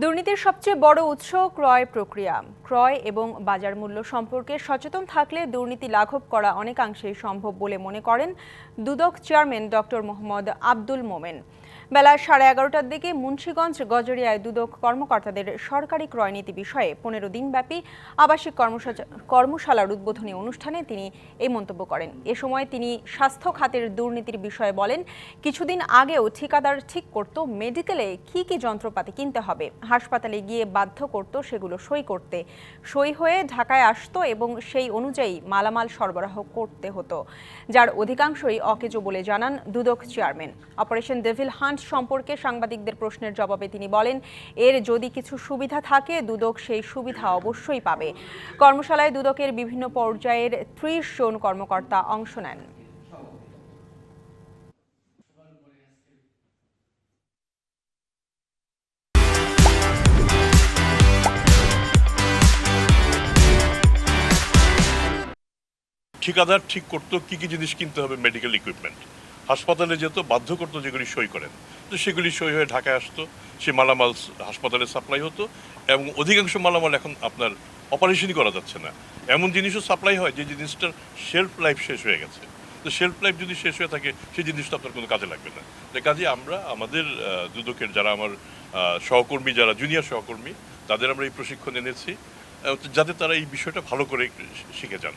দুর্নীতির সবচেয়ে বড় উৎস ক্রয় প্রক্রিয়া। ক্রয় এবং বাজার মূল্য সম্পর্কে সচেতন থাকলে দুর্নীতি লাঘব করা অনেকাংশেই সম্ভব বলে মনে করেন দুদক চেয়ারম্যান ডক্টর মোহাম্মদ আব্দুল মোমেন। বেলা সাড়ে এগারোটার দিকে মুন্সীগঞ্জ গজরিয়ায় দুদক কর্মকর্তাদের সরকারি ক্রয় নীতি বিষয়ে পনেরো দিনব্যাপী আবাসিক কর্মশা- কর্মশালার উদ্বোধনী অনুষ্ঠানে তিনি এই মন্তব্য করেন। এ সময় তিনি স্বাস্থ্য খাতের দুর্নীতির বিষয়ে বলেন, কিছুদিন আগেও ঠিকাদার ঠিক করত, মেডিকেলে কি কি যন্ত্রপাতি কিনতে হবে? হাসপাতালে গিয়ে বাধ্য করত সেগুলো সই করতে। সই হয়ে ঢাকায় আসতো এবং সেই অনুযায়ী মালামাল সরবরাহ করতে হতো। যার অধিকাংশই অকেজো বলে জানান Dudok chairman. Operation devil hunt সম্পর্কে সাংবাদিকদের প্রশ্নের জবাবে তিনি বলেন, এর যদি কিছু সুবিধা থাকে, দুদক সেই সুবিধা অবশ্যই পাবে। কর্মশালায় দুদকের বিভিন্ন পর্যায়ের ত্রিশ জন কর্মকর্তা অংশ নেন। ঠিকাদার ঠিক করতো কি কি জিনিস কিনতে হবে মেডিকেল ইকুইপমেন্ট হাসপাতালে যেত, বাধ্য করতো যেগুলি সই করেন। তো সেগুলি সই হয়ে ঢাকায় আসতো, সে মালামাল হাসপাতালে সাপ্লাই হতো এবং অধিকাংশ মালামাল এখন আপনার অপারেশনই করা যাচ্ছে না। এমন জিনিসও সাপ্লাই হয় যে জিনিসটার শেলফ লাইফ শেষ হয়ে গেছে। তো শেলফ লাইফ যদি শেষ হয়ে থাকে, সেই জিনিসটা আপনার কোনো কাজে লাগবে না। তো কাজে আমরা, আমাদের দুদকের যারা আমার সহকর্মী, যারা জুনিয়র সহকর্মী, তাদের আমরা এই প্রশিক্ষণ এনেছি। যাতে তারা এই বিষয়টা ভালো করে শিখে যান।